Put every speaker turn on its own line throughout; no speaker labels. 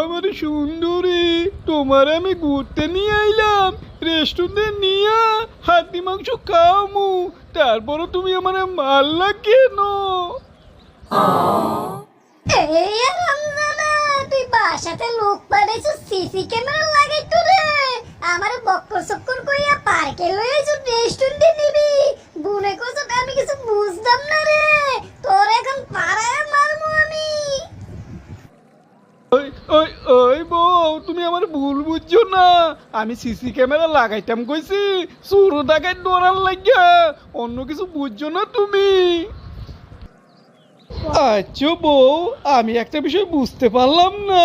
আমার সুন্দরী, তোমার আমি ঘুরতে নিয়ে আইলাম রেস্টুরেন্টে নিয়ে হাতি মাংস খাওয়ামু, তারপরও তুমি আমার মারলা কেন?
তুই বাসাতে লোক পাঠাইছো, সিসি ক্যামেরা লাগাইতো রে আমার বক্কর চক্কর কইয়া পার্কে লইয়াছো রেস্টুরেন্টে নিবি বুনে কোসো আমি কিছু বুঝতাম না রে তোর এখন পাড়ায় মারমু আমি
ওই ওই ওই বউ তুমি আমার ভুল বুঝছ না? আমি সিসি ক্যামেরা লাগাইতাম কইছি, চুরো টাকায় ডরার লাগিয়া। অন্য কিছু বুঝছ না তুমি? আচ্ছা বউ, আমি একটা বিষয় বুঝতে পারলাম না।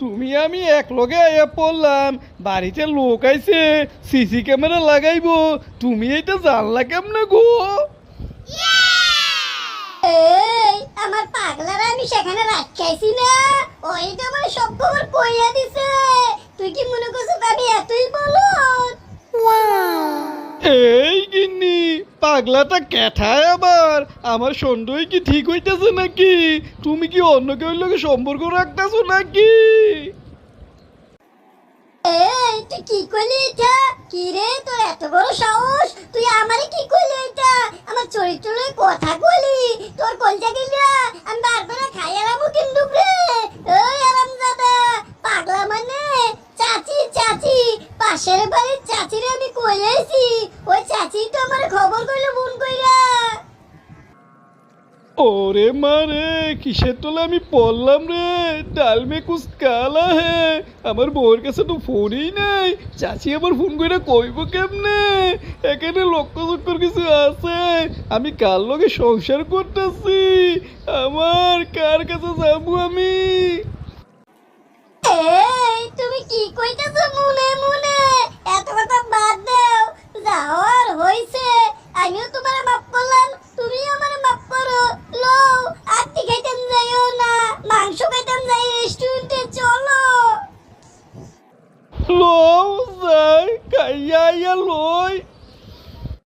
তুমি আমি এক লগে আয়া পড়লাম, বাড়িতে লোক আইছে, সিসি ক্যামেরা লাগাইবো। তুমি এটা জানলা কেমনে গো?
আমার পাগলারা আমি সেখানে রাখাইছি না। ওই তো আমার সব খবর কইয়া দিছে। তুই কি মনে করছিস আমি এতই বলো
এই গিন্নি পাগলাটা ক্যাঠায় আবার। আমার সন্দেহ কি ঠিক হইতেছে নাকি? তুমি কি অন্য কেউ লোকে সম্পর্ক রাখতেছো নাকি?
এই তুই কি করলি এটা? কি রে তোর এত বড় সাহস? তুই আমারে কি করলি এটা? আমার চরিত্র কথা কইলি তোর কলজা গিলা আমি বারবার খাই আরামু কিন্তু রে ওই আরাম দাদা পাগলা মানে চাচি চাচি পাশের বাড়ির চাচিরে আমি কইয়াছি ওই চাচি তো আমার খবর কইলো ফোন কইরা।
ওরে মারে কিসের তোলে আমি পড়লাম রে? ডাল মে কুছ কালা হে। আমার বউর কাছে তো ফোনই নাই। চাচি আবার ফোন করে কইব কেমনে? এখানে লক্ষ্য চক্কর কিছু আছে। আমি কার লগে সংসার করতেছি? আমার কার কাছে যাব আমি?
এই তুমি কি কইতাছো মনে মনে এত কথা বাদ দাও যাও আর হইছে আমিও তোমার মাপ করলাম তুমি আমার মাপ করো লও আত্মি খাইতেন যাইও না মাংস খাইতেন যাই রেস্টুরেন্টে চলো।
লও যাই খাইয়া লই